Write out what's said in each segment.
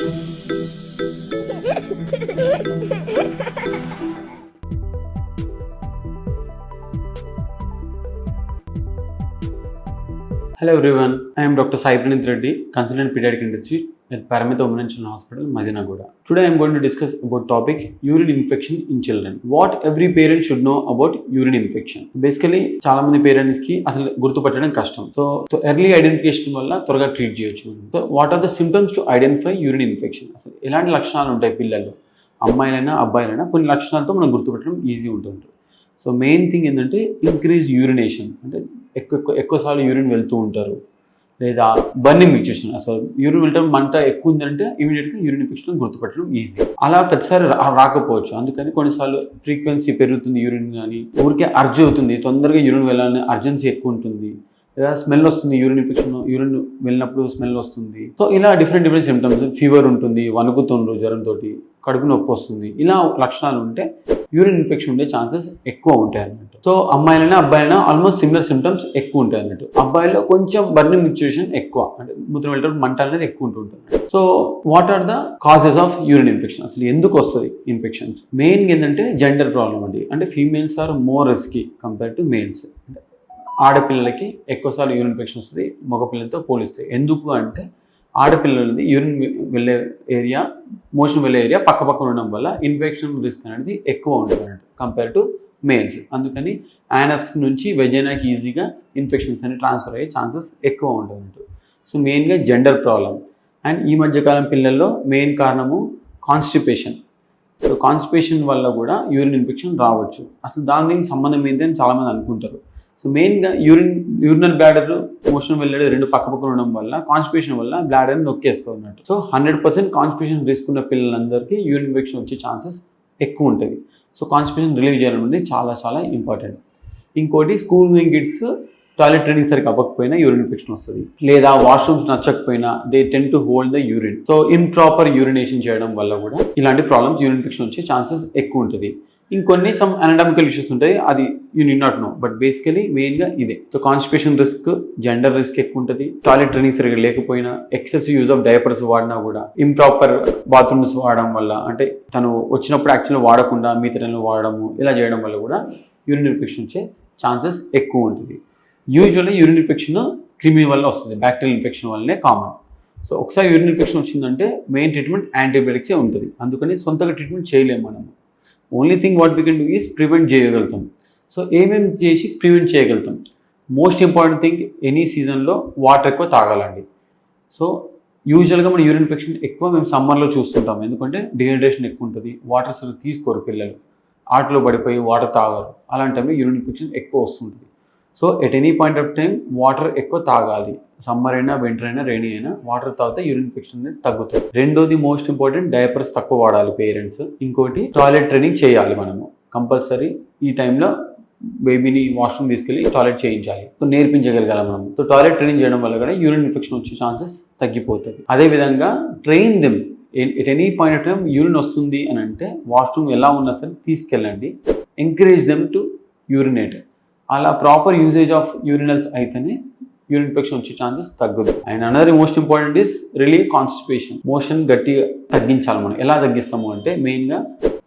Ha ha ha! Hello everyone I'm doctor Sai Praneeth Reddy consultant pediatric industry at Paramitha ఉమెన్షన్ hospital Madina కూడా today I'm going to discuss about topic urine infection in children what every parent should know about urine infection basically చాలా మంది పేరెంట్స్కి అసలు గుర్తుపట్టడం కష్టం. So so early identification వల్ల త్వరగా treat చేయొచ్చు. So what are the symptoms to identify urine infection అసలు ఎలాంటి లక్షణాలు ఉంటాయి పిల్లలు అమ్మాయిలైనా అబ్బాయిలైనా కొన్ని లక్షణాలతో మనం గుర్తుపట్టడం ఈజీ ఉంటుంది సో మెయిన్ థింగ్ ఏంటంటే ఇంక్రీజ్ యూరినేషన్ అంటే ఎక్కువ ఎక్కువ ఎక్కువసార్లు యూరిన్ వెళ్తూ ఉంటారు. లేదా బర్నింగ్ మిక్సేషన్ అసలు యూరిన్ వెళ్ళటం మంట ఎక్కువ ఉందంటే ఇమీడియట్గా యూరిన్ ఇన్ఫెక్షన్ గుర్తుపట్టడం ఈజీ. అలా ప్రతిసారి రాకపోవచ్చు. అందుకని కొన్నిసార్లు ఫ్రీక్వెన్సీ పెరుగుతుంది యూరిన్ కానీ ఊరికే అర్జీ అవుతుంది తొందరగా యూరిన్ వెళ్ళాలని అర్జెన్సీ ఎక్కువ ఉంటుంది. లేదా స్మెల్ వస్తుంది యూరిన్ ఇన్ఫెక్షన్ యూరిన్ వెళ్ళినప్పుడు స్మెల్ వస్తుంది. సో ఇలా డిఫరెంట్ డిఫరెంట్ సిమ్టమ్స్ ఫీవర్ ఉంటుంది వణుకుతుండ్రు జ్వరంతో కడుపు నొప్పి వస్తుంది. ఇలా లక్షణాలు ఉంటే యూరిన్ ఇన్ఫెక్షన్ ఉండే ఛాన్సెస్ ఎక్కువ ఉంటాయి అన్నట్టు. సో అమ్మాయిలైనా అబ్బాయిలైనా ఆల్మోస్ట్ సిమిలర్ సిమ్టమ్స్ ఎక్కువ ఉంటాయి అన్నట్టు. అబ్బాయిలో కొంచెం బర్నింగ్ సిచ్యువేషన్ ఎక్కువ. అంటే మూత్రం వెళ్ళేటప్పుడు మంట అనేది ఎక్కువ ఉంటుంటుంది so what are the causes of urine infection అసలు ఎందుకు వస్తుంది ఇన్ఫెక్షన్స్ మెయిన్ ఏంటంటే జెండర్ ప్రాబ్లం అండి. అంటే females are more risky compare to males ఆడపిల్లలకి ఎక్కువసార్లు యూరిన్ ఇన్ఫెక్షన్ వస్తుంది మగపిల్లలతో పోలిస్తే. ఎందుకు అంటే ఆడపిల్లలది యూరిన్ వెళ్ళే ఏరియా మోషన్ వెళ్ళే ఏరియా పక్క పక్కన ఉండడం వల్ల ఇన్ఫెక్షన్ రిస్క్ అనేది ఎక్కువ ఉంటుంది అన్నట్టు కంపేర్ టు మేల్స్. అందుకని యానస్ నుంచి వెజైనాకి ఈజీగా ఇన్ఫెక్షన్స్ అనేవి ట్రాన్స్ఫర్ అయ్యే ఛాన్సెస్ ఎక్కువ ఉంటుంది అన్నట్టు సో మెయిన్గా జెండర్ ప్రాబ్లం అండ్ ఈ మధ్యకాలం పిల్లల్లో మెయిన్ కారణము కాన్స్టిపేషన్. సో కాన్స్టిపేషన్ వల్ల కూడా యూరిన్ ఇన్ఫెక్షన్ రావచ్చు. అసలు దాని సంబంధం ఏంటి అని చాలామంది అనుకుంటారు. సో మెయిన్గా యూరిన్ యూరినల్ బ్లాడర్ మోషన్ వెళ్ళాడు రెండు పక్క పక్కన ఉండడం వల్ల కాన్స్టిపేషన్ వల్ల బ్లాడర్ని నొక్కేస్తూ ఉన్నట్టు so hundred percent constipation risk ఉన్న పిల్లలందరికీ యూరిన్ ఇన్ఫెక్షన్ వచ్చే ఛాన్సెస్ ఎక్కువ ఉంటుంది సో కాన్స్టిపేషన్ రిలీవ్ చేయడం అనేది చాలా చాలా ఇంపార్టెంట్ ఇంకోటి school going kids toilet training సరిగ్గా అవ్వకపోయినా యూరిన్ ఇన్ఫెక్షన్ వస్తుంది. లేదా వాష్రూమ్స్ నచ్చకపోయినా they tend to hold the urine so improper urination చేయడం వల్ల కూడా ఇలాంటి ప్రాబ్లమ్స్ యూరిన్ ఇన్ఫెక్షన్ వచ్చే ఛాన్సెస్ ఎక్కువ ఉంటుంది. ఇంకొన్ని సమ్ అనడామికల్ ఇష్యూస్ ఉంటాయి అది you need not no but basically మెయిన్గా ఇదే. So constipation risk gender risk ఎక్కువ ఉంటుంది. టాయిలెట్ ట్రైనింగ్ సరిగ్గా లేకపోయినా ఎక్సెస్ యూజ్ ఆఫ్ డైపర్స్ వాడినా కూడా ఇంప్రాపర్ బాత్రూమ్స్ వాడడం వల్ల అంటే తను వచ్చినప్పుడు యాక్చువల్గా వాడకుండా మిగతా వాడడము ఇలా చేయడం వల్ల కూడా యూరిన్ ఇన్ఫెక్షన్ వచ్చే ఛాన్సెస్ ఎక్కువ ఉంటుంది. యూజువల్గా యూరిన్ ఇన్ఫెక్షన్ క్రిమి వల్ల వస్తుంది బ్యాక్టీరియల్ ఇన్ఫెక్షన్ వల్లనే కామన్ సో ఒకసారి యూరిన్ ఇన్ఫెక్షన్ వచ్చిందంటే మెయిన్ ట్రీట్మెంట్ యాంటీబయాటిక్సే ఉంటుంది. అందుకని సొంతగా ట్రీట్మెంట్ చేయలేము మనము. Only thing what we can do is prevent చేయగలుగుతాం. సో ఏమేమి చేసి ప్రివెంట్ చేయగలుగుతాం? మోస్ట్ ఇంపార్టెంట్ థింగ్ ఎనీ సీజన్లో వాటర్ ఎక్కువ తాగాలండి. సో యూజువల్గా మన యూరిన్ ఇన్ఫెక్షన్ ఎక్కువ మేము సమ్మర్లో చూస్తుంటాం. ఎందుకంటే డిహైడ్రేషన్ ఎక్కువ ఉంటుంది. వాటర్ అసలు తీసుకోరు పిల్లలు. ఆటలో పడిపోయి వాటర్ తాగరు. అలాంటి టైంలో యూరిన్ ఇన్ఫెక్షన్ ఎక్కువ వస్తుంటుంది. So at any point of time water ఎక్కువ తాగాలి. సమ్మర్ అయినా వింటర్ అయినా రెయినీ అయినా వాటర్ తాగితే యూరిన్ ఇన్ఫెక్షన్ అనేది తగ్గుతుంది. రెండోది మోస్ట్ ఇంపార్టెంట్ డైపర్స్ తక్కువ వాడాలి పేరెంట్స్ ఇంకోటి టాయిలెట్ ట్రైనింగ్ చేయాలి మనము. కంపల్సరీ ఈ టైంలో బేబీని వాష్రూమ్ తీసుకెళ్ళి టాయిలెట్ చేయించాలి. సో నేర్పించగలగాలి మనం సో టాయిలెట్ ట్రైనింగ్ చేయడం వల్ల కూడా యూరిన్ ఇన్ఫెక్షన్ వచ్చే ఛాన్సెస్ తగ్గిపోతుంది. అదేవిధంగా train them at any point of time urine వస్తుంది అని అంటే వాష్రూమ్ ఎలా ఉన్నా సరే తీసుకెళ్ళండి. ఎంకరేజ్ దెమ్ టు యూరినేట్ అలా ప్రాపర్ యూసేజ్ ఆఫ్ యూరినల్స్ అయితేనే యూరిన్ ఇన్ఫెక్షన్ వచ్చే ఛాన్సెస్ తగ్గదు. And another most important is relieve constipation motion గట్టిగా తగ్గించాలి మనం. ఎలా తగ్గిస్తాము అంటే మెయిన్గా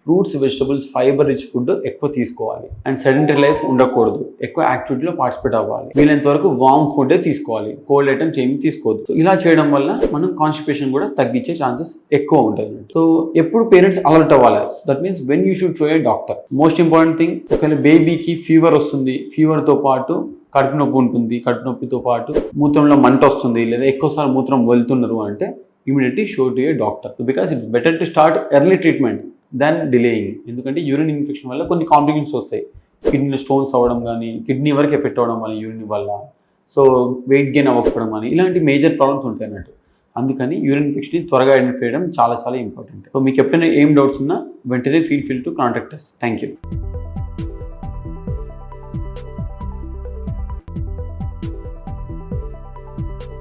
fruits vegetables fibre rich food ఎక్కువ తీసుకోవాలి. అండ్ సెడెంటరీ లైఫ్ ఉండకూడదు. ఎక్కువ యాక్టివిటీలో పార్టిసిపేట్ అవ్వాలి. వీలైనంత వరకు వామ్ ఫుడ్ తీసుకోవాలి. కోల్డ్ ఐటమ్స్ ఏమి తీసుకోవద్దు. సో ఇలా చేయడం వల్ల మనం కాన్స్టిపేషన్ కూడా తగ్గించే ఛాన్సెస్ ఎక్కువ ఉంటాయి. సో ఎప్పుడు పేరెంట్స్ అలర్ట్ అవ్వాలి. That means when you should show a doctor. Most important thing ఒకవేళ బేబీకి ఫీవర్ వస్తుంది ఫీవర్తో పాటు కడుపు నొప్పి ఉంటుంది కడుపు నొప్పితో పాటు మూత్రంలో మంట వస్తుంది లేదా ఎక్కువసార్లు మూత్రం వెళ్తున్నారు అంటే immediately show to a doctor. Because it's better to start early treatment than delaying ఎందుకంటే యూరిన్ ఇన్ఫెక్షన్ వల్ల కొన్ని కాంప్లికేషన్స్ వస్తాయి. కిడ్నీలో స్టోన్స్ అవ్వడం కానీ కిడ్నీ వరకు ఎఫెక్ట్ అవ్వడం వల్ల యూరిన్ వల్ల. సో వెయిట్ గెయిన్ అవ్వకపోవడం కానీ ఇలాంటి మేజర్ ప్రాబ్లమ్స్ ఉంటాయి అన్నట్టు. అందుకని యూరిన్ ఇన్ఫెక్షన్ త్వరగా ఐడెంటిఫై చేయడం చాలా చాలా ఇంపార్టెంట్ సో మీకు ఎప్పుడైనా ఏం డౌట్స్ ఉన్నా వెంటనే feel feel to contact us thank you